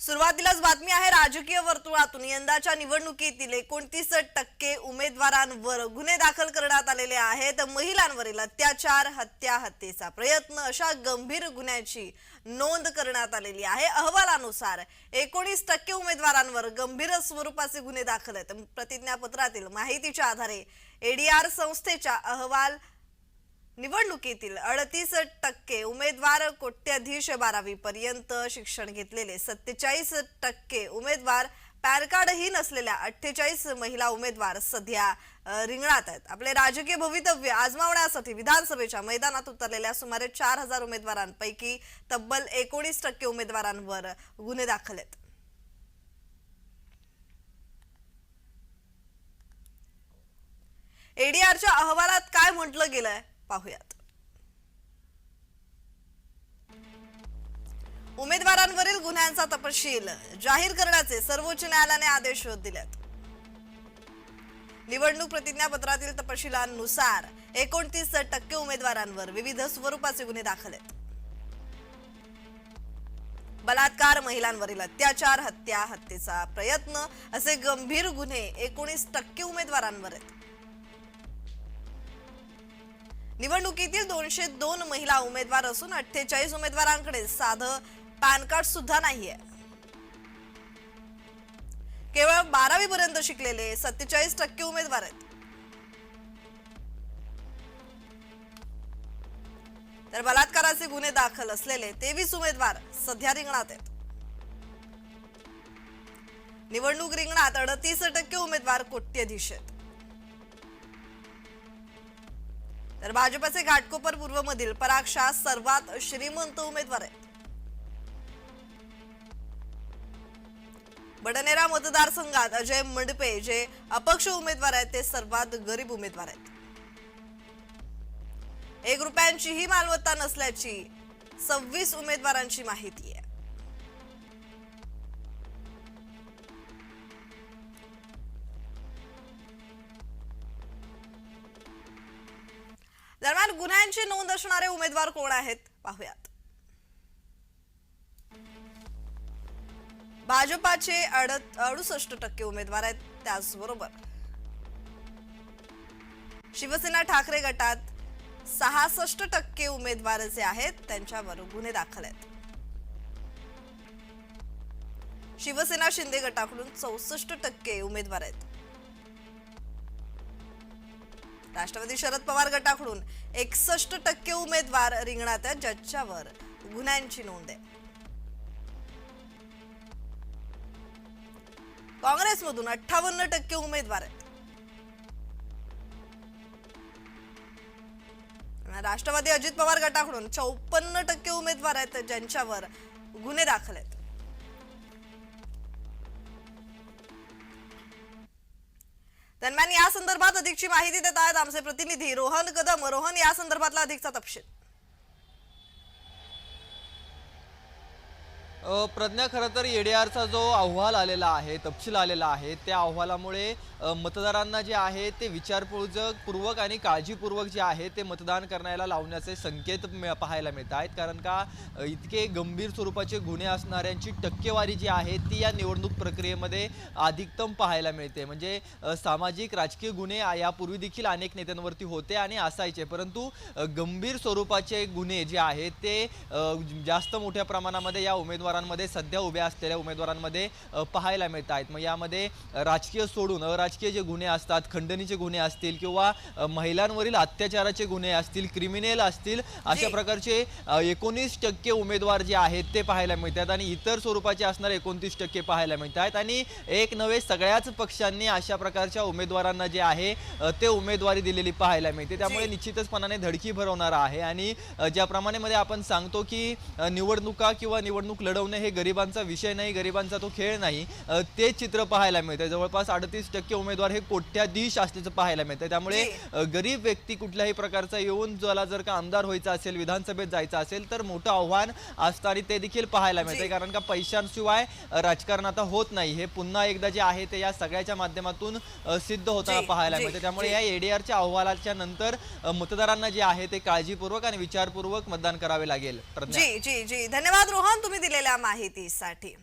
सुरुवातीलाच बातमी आहे राजकीय वर्तुळातून यंदाच्या निवडणुकीतील एकोणतीस टक्के उमेदवारांवर गुन्हे दाखल करण्यात आलेले आहेत. महिलांवरील अत्याचार हत्या हत्येचा प्रयत्न अशा गंभीर गुन्ह्याची नोंद करण्यात आलेली आहे. अहवालानुसार एकोणीस टक्के उमेदवारांवर गंभीर स्वरूपाचे गुन्हे दाखल आहेत. प्रतिज्ञापत्रातील माहितीच्या आधारे एडीआर संस्थेच्या अहवाल निवडणुकीतील अडतीस टक्के उमेदवार कोट्याधीश बारावी पर्यंत शिक्षण घेतलेले सत्तेचाळीस टक्के उमेदवार पॅन कार्डही नसलेल्या अठ्ठेचाळीस महिला उमेदवार सध्या रिंगणात आहेत. आपले राजकीय भवितव्य आजमावण्यासाठी विधानसभेच्या मैदानात उतरलेल्या सुमारे चार हजार उमेदवारांपैकी तब्बल एकोणीस टक्के उमेदवारांवर गुन्हे दाखल आहेत. एडीआरच्या अहवालात काय म्हटलं गेलंय? पाहूयात. उमेदवारांवरील गुन्ह्यांचा तपशील जाहीर करण्याचे सर्वोच्च न्यायालयाने आदेश दिलेत. निवडणूक प्रतिज्ञापत्रातील तपशिलांनुसार एकोणतीस टक्के उमेदवारांवर विविध स्वरूपाचे गुन्हे दाखल आहेत. बलात्कार महिलांवरील अत्याचार हत्या हत्येचा प्रयत्न असे गंभीर गुन्हे एकोणीस टक्के उमेदवारांवर आहेत. निवडणुकीतील दोनशे दोन महिला उमेदवार असून अठ्ठेचाळीस उमेदवारांकडे साधं पॅन कार्ड सुद्धा नाहीये. केवळ बारावी पर्यंत शिकलेले सत्तेचाळीस टक्के उमेदवार आहेत. तर बलात्काराचे गुन्हे दाखल असलेले तेवीस उमेदवार सध्या रिंगणात आहेत. निवडणूक रिंगणात अडतीस टक्के उमेदवार कोट्यधीश आहेत. तर भाजपचे घाटकोपर पूर्व मधील पराग शाह सर्वात श्रीमंत उमेदवार आहेत. बडनेरा मतदारसंघात अजय मंडपे जे अपक्ष उमेदवार आहेत ते सर्वात गरीब उमेदवार आहेत. एक रुपयांचीही मालमत्ता नसल्याची सव्वीस उमेदवारांची माहिती आहे. दरम्यान गुन्ह्यांची नोंद असणारे उमेदवार कोण आहेत? पाहूयात. भाजपाचे अडत अडुसष्ट टक्के उमेदवार आहेत त्याचबरोबर शिवसेना ठाकरे गटात सहासष्ट टक्के उमेदवार जे आहेत त्यांच्यावर गुन्हे दाखल आहेत. शिवसेना शिंदे गटाकडून चौसष्ट टक्के उमेदवार आहेत. राष्ट्रवादी शरद पवार गटाकडून एकसष्ट टक्के उमेदवार रिंगणात आहेत ज्याच्यावर गुन्ह्यांची नोंद आहे. काँग्रेसमधून अठ्ठावन्न टक्के उमेदवार आहेत. राष्ट्रवादी अजित पवार गटाकडून चौपन्न टक्के उमेदवार आहेत ज्यांच्यावर गुन्हे दाखल आहेत. दरम्यान या संदर्भात अधिकची माहिती देत आहेत आमचे प्रतिनिधी रोहन कदम. रोहन या संदर्भातला अधिकचा तपशील. प्रज्ञा खरं तर एडीआरचा जो अहवाल आलेला आहे तपशील आलेला आहे त्या अहवालामुळे मतदारांना जे आहे ते विचारपूर्वक आणि काळजीपूर्वक जे आहे ते मतदान करण्याला लावण्याचे संकेत पाहायला मिळत आहेत. कारण का इतके गंभीर स्वरूपाचे गुन्हे असणाऱ्यांची टक्केवारी जी आहे ती या निवडणूक प्रक्रियेमध्ये अधिकतम पाहायला मिळते. म्हणजे सामाजिक राजकीय गुन्हे यापूर्वी देखील अनेक नेत्यांवरती होते आणि असायचे. परंतु गंभीर स्वरूपाचे गुन्हे जे आहेत ते जास्त मोठ्या प्रमाणामध्ये या उमेदवारांमध्ये सध्या उभ्या असलेल्या उमेदवारांमध्ये पाहायला मिळत आहेत. मग यामध्ये राजकीय सोडून अराजकीय जे गुन्हे असतात खंडणीचे गुन्हे असतील किंवा महिलांवरील अत्याचाराचे गुन्हे असतील क्रिमिनल असतील अशा. प्रकारचे एकोणीस टक्के उमेदवार जे आहेत ते पाहायला मिळतात आणि इतर स्वरूपाचे असणारे एकोणतीस टक्के पाहायला मिळतात. आणि एक नव्हे सगळ्याच पक्षांनी अशा प्रकारच्या उमेदवारांना जे आहे ते उमेदवारी दिलेली पाहायला मिळते. त्यामुळे. निश्चितचपणाने धडकी भरवणारा आहे. आणि ज्याप्रमाणे मध्ये आपण सांगतो की निवडणुका किंवा निवडणूक लढवणे हे गरिबांचा विषय नाही गरिबांचा तो खेळ नाही. ते चित्र पाहायला मिळते. जवळपास अडतीस टक्के उमेदवार हे कोट्याधीश असल्याचं पाहायला मिळतं त्यामुळे गरीब व्यक्ती कुठल्याही प्रकारचा येऊन ज्याला जर का आमदार व्हायचं असेल विधानसभेत जायचं असेल तर मोठं आव्हान असतं आणि ते देखील पाहायला मिळते जी. कारण का पैशांशिवाय राजकारण आता होत नाही. हे पुन्हा एकदा जे आहे ते या सगळ्याच्या माध्यमातून सिद्ध होताना पाहायला मिळते त्यामुळे. या एडीआरच्या अहवालाच्या नंतर मतदारांना जे आहे ते काळजीपूर्वक आणि विचारपूर्वक मतदान करावे लागेल. जी जी जी. धन्यवाद रोहन तुम्ही दिलेल्या माहितीसाठी.